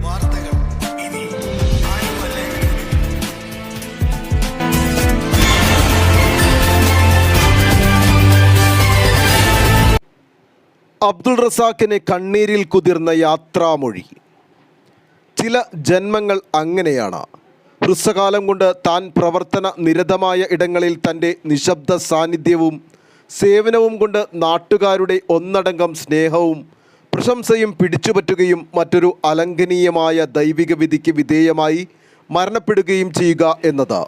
വാർത്തകൾ ഇനി അബ്ദുൾ റസാഖിന് കണ്ണീരിൽ കുതിർന്ന യാത്രാമൊഴി. ചില ജന്മങ്ങൾ അങ്ങനെയാണ്. ഹ്രസ്വകാലം കൊണ്ട് താൻ പ്രവർത്തന നിരതമായ ഇടങ്ങളിൽ തന്റെ നിശബ്ദ സാന്നിധ്യവും സേവനവും കൊണ്ട് നാട്ടുകാരുടെ ഒന്നടങ്കം സ്നേഹവും പ്രശംസയും പിടിച്ചുപറ്റുകയും മറ്റൊരു അലംഘനീയമായ ദൈവിക വിധിക്ക് വിധേയമായി മരണപ്പെടുകയും ചെയ്യുക എന്നത്.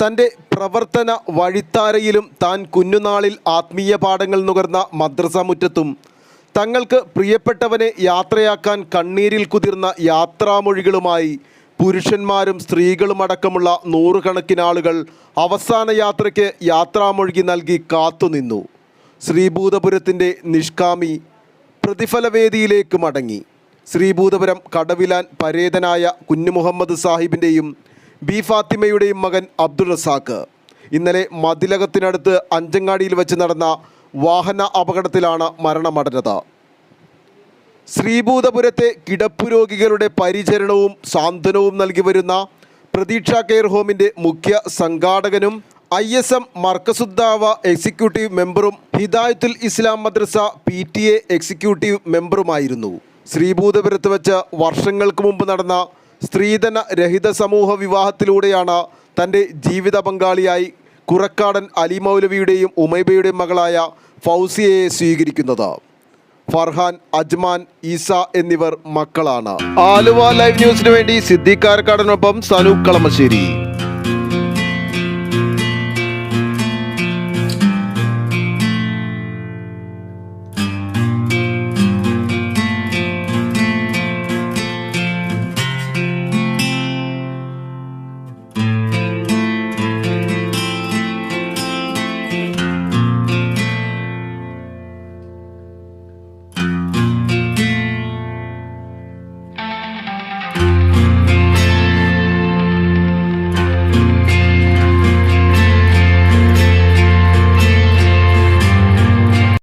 തന്റെ പ്രവർത്തന വഴിത്താരയിലും താൻ കുഞ്ഞുനാളിൽ ആത്മീയ പാഠങ്ങൾ നുകർന്ന മദ്രസ മുറ്റത്തും തങ്ങൾക്ക് പ്രിയപ്പെട്ടവനെ യാത്രയാക്കാൻ കണ്ണീരിൽ കുതിർന്ന യാത്രാമൊഴികളുമായി പുരുഷന്മാരും സ്ത്രീകളും അടക്കമുള്ള നൂറുകണക്കിന് ആളുകൾ അവസാന യാത്രയ്ക്ക് യാത്രാമൊഴികി നൽകി കാത്തുനിന്നു. ശ്രീഭൂതപുരത്തിന്റെ നിഷ്കാമി പ്രതിഫലവേദിയിലേക്ക് മടങ്ങി. ശ്രീഭൂതപുരം കടവിലാൻ പരേതനായ കുഞ്ഞു മുഹമ്മദ് സാഹിബിന്റെയും ബി ഫാത്തിമയുടെയും മകൻ അബ്ദുൾ റസാഖ്. ഇന്നലെ മതിലകത്തിനടുത്ത് അഞ്ചങ്ങാടിയിൽ വെച്ച് നടന്ന വാഹന അപകടത്തിലാണ് മരണമടഞ്ഞത്. ശ്രീഭൂതപുരത്തെ കിടപ്പു രോഗികളുടെ പരിചരണവും സാന്ത്വനവും നൽകി വരുന്ന പ്രതീക്ഷ കെയർ ഹോമിന്റെ മുഖ്യ സംഘാടകനും I S M Markazuddawa executive മെമ്പറും Hidayathul Islam Madrasa P T A executive മെമ്പറുമായിരുന്നു. ശ്രീഭൂതപുരത്ത് വെച്ച് വർഷങ്ങൾക്ക് മുമ്പ് നടന്ന സ്ത്രീധന രഹിത സമൂഹ വിവാഹത്തിലൂടെയാണ് തന്റെ ജീവിത പങ്കാളിയായി കുറക്കാടൻ അലി മൗലവിയുടെയും ഉമൈബയുടെയും മകളായ ഫൗസിയയെ സ്വീകരിക്കുന്നത്. ഫർഹാൻ അജ്മാൻ ഈസ എന്നിവർ മക്കളാണ്. ആലുവ ലൈവ് ന്യൂസിനു വേണ്ടി സിദ്ധിക്കാരക്കാടനൊപ്പം കാരക്കാടനൊപ്പം സനൂപ് കളമശ്ശേരി.